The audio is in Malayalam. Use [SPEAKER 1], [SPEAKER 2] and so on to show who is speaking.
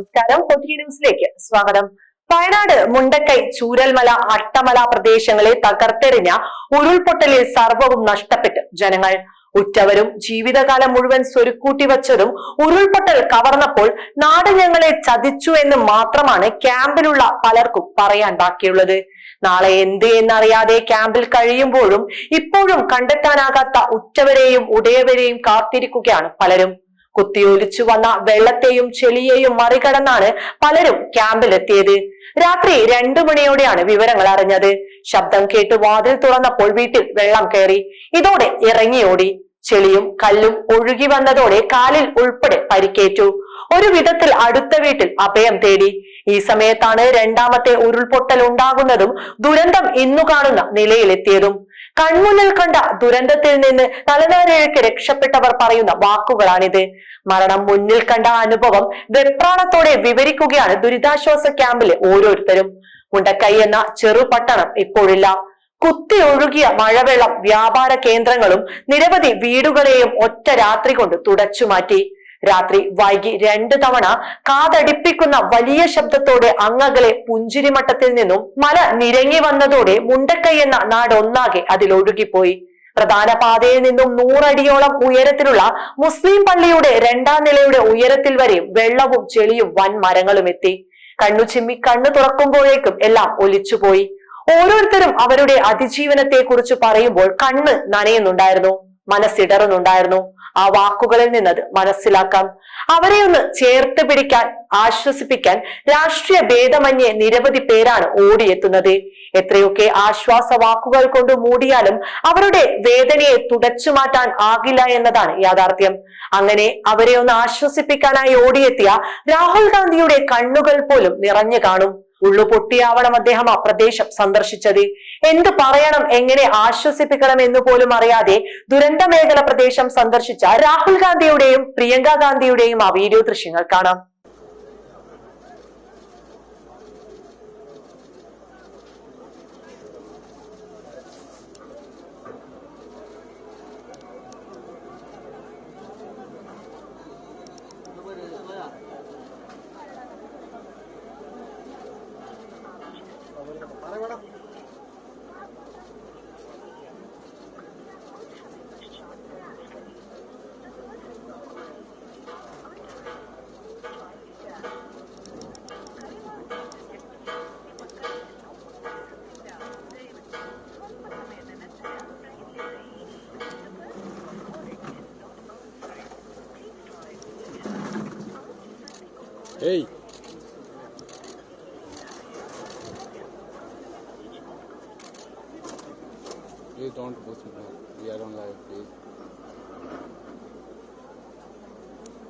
[SPEAKER 1] നമസ്കാരം. ഒത്തിരി ന്യൂസിലേക്ക് സ്വാഗതം. വയനാട് മുണ്ടക്കൈ ചൂരൽമല അട്ടമല പ്രദേശങ്ങളെ തകർത്തെറിഞ്ഞ ഉരുൾപൊട്ടലിൽ സർവവും നഷ്ടപ്പെട്ട് ജനങ്ങൾ. ഉറ്റവരും ജീവിതകാലം മുഴുവൻ സ്വരുക്കൂട്ടി വച്ചതും ഉരുൾപൊട്ടൽ കവർന്നപ്പോൾ നാട് ഞങ്ങളെ ചതിച്ചു എന്ന് മാത്രമാണ് ക്യാമ്പിലുള്ള പലർക്കും പറയാൻ ബാക്കിയുള്ളത്. നാളെ എന്ത് എന്നറിയാതെ ക്യാമ്പിൽ കഴിയുമ്പോഴും ഇപ്പോഴും കണ്ടെത്താനാകാത്ത ഉറ്റവരെയും ഉടയവരെയും കാത്തിരിക്കുകയാണ് പലരും. കുത്തിയൊലിച്ചു വന്ന വെള്ളത്തെയും ചെളിയെയും മറികടന്നാണ് പലരും ക്യാമ്പിലെത്തിയത്. രാത്രി രണ്ടു മണിയോടെയാണ് വിവരങ്ങൾ അറിഞ്ഞത്. ശബ്ദം കേട്ട് വാതിൽ തുറന്നപ്പോൾ വീട്ടിൽ വെള്ളം കയറി. ഇതോടെ ഇറങ്ങിയോടി ചെളിയും കല്ലും ഒഴുകി വന്നതോടെ കാലിൽ ഉൾപ്പെടെ പരിക്കേറ്റു. ഒരു വിധത്തിൽ അടുത്ത വീട്ടിൽ അഭയം തേടി. ഈ സമയത്താണ് രണ്ടാമത്തെ ഉരുൾപൊട്ടൽ ഉണ്ടാകുന്നതും ദുരന്തം ഇന്നു കാണുന്ന നിലയിലെത്തിയതും. കൺമുന്നിൽ കണ്ട ദുരന്തത്തിൽ നിന്ന് തലനാരിഴയ്ക്ക് രക്ഷപ്പെട്ടവർ പറയുന്ന വാക്കുകളാണിത്. മരണം മുന്നിൽ കണ്ട അനുഭവം വെപ്രാണത്തോടെ വിവരിക്കുകയാണ് ദുരിതാശ്വാസ ക്യാമ്പിലെ ഓരോരുത്തരും. മുണ്ടക്കൈ എന്ന ചെറുപട്ടണം ഇപ്പോഴില്ല. കുത്തി ഒഴുകിയ മഴവെള്ളം വ്യാപാര കേന്ദ്രങ്ങളും നിരവധി വീടുകളെയും ഒറ്റ രാത്രി കൊണ്ട് തുടച്ചു മാറ്റി. രാത്രി വൈകി രണ്ട് തവണ കാതടിപ്പിക്കുന്ന വലിയ ശബ്ദത്തോടെ അങ്ങകലെ പുഞ്ചിരിമട്ടത്തിൽ നിന്നും മല നിരങ്ങി വന്നതോടെ മുണ്ടക്കൈ എന്ന നാടൊന്നാകെ അതിലൊഴുകിപ്പോയി പ്രധാന പാതയിൽ നിന്നും നൂറടിയോളം ഉയരത്തിലുള്ള മുസ്ലിം പള്ളിയുടെ രണ്ടാം നിലയുടെ ഉയരത്തിൽ വരെ വെള്ളവും ചെളിയും വൻ മരങ്ങളും എത്തി. കണ്ണു ചിമ്മി കണ്ണു തുറക്കുമ്പോഴേക്കും എല്ലാം ഒലിച്ചുപോയി. ഓരോരുത്തരും അവരുടെ അതിജീവനത്തെ കുറിച്ച് പറയുമ്പോൾ കണ്ണ് നനയുന്നുണ്ടായിരുന്നു. മനസ്സിടറുന്നുണ്ടായിരുന്നു. ആ വാക്കുകളിൽ നിന്നത് മനസ്സിലാക്കാം. അവരെ ഒന്ന് ചേർത്ത് പിടിക്കാൻ ആശ്വസിപ്പിക്കാൻ രാഷ്ട്രീയ ഭേദമന്യേ നിരവധി പേരാണ് ഓടിയെത്തുന്നത്. എത്രയൊക്കെ ആശ്വാസ വാക്കുകൾ കൊണ്ട് മൂടിയാലും അവരുടെ വേദനയെ തുടച്ചു മാറ്റാൻ ആകില്ല എന്നതാണ് യാഥാർത്ഥ്യം. അങ്ങനെ അവരെ ഒന്ന് ആശ്വസിപ്പിക്കാനായി ഓടിയെത്തിയ രാഹുൽ ഗാന്ധിയുടെ കണ്ണുകൾ പോലും നിറഞ്ഞു കാണും. ഉള്ളു പൊട്ടിയാവണം അദ്ദേഹം ആ പ്രദേശം സന്ദർശിച്ചത്. എന്ത് പറയണം എങ്ങനെ ആശ്വസിപ്പിക്കണം എന്ന് പോലും അറിയാതെ ദുരന്ത മേഖല പ്രദേശം സന്ദർശിച്ച രാഹുൽ ഗാന്ധിയുടെയും പ്രിയങ്ക ഗാന്ധിയുടെയും ആ വീഡിയോ ദൃശ്യങ്ങൾ കാണാം.
[SPEAKER 2] Madam Hey! Please don't push me. We are on live, please.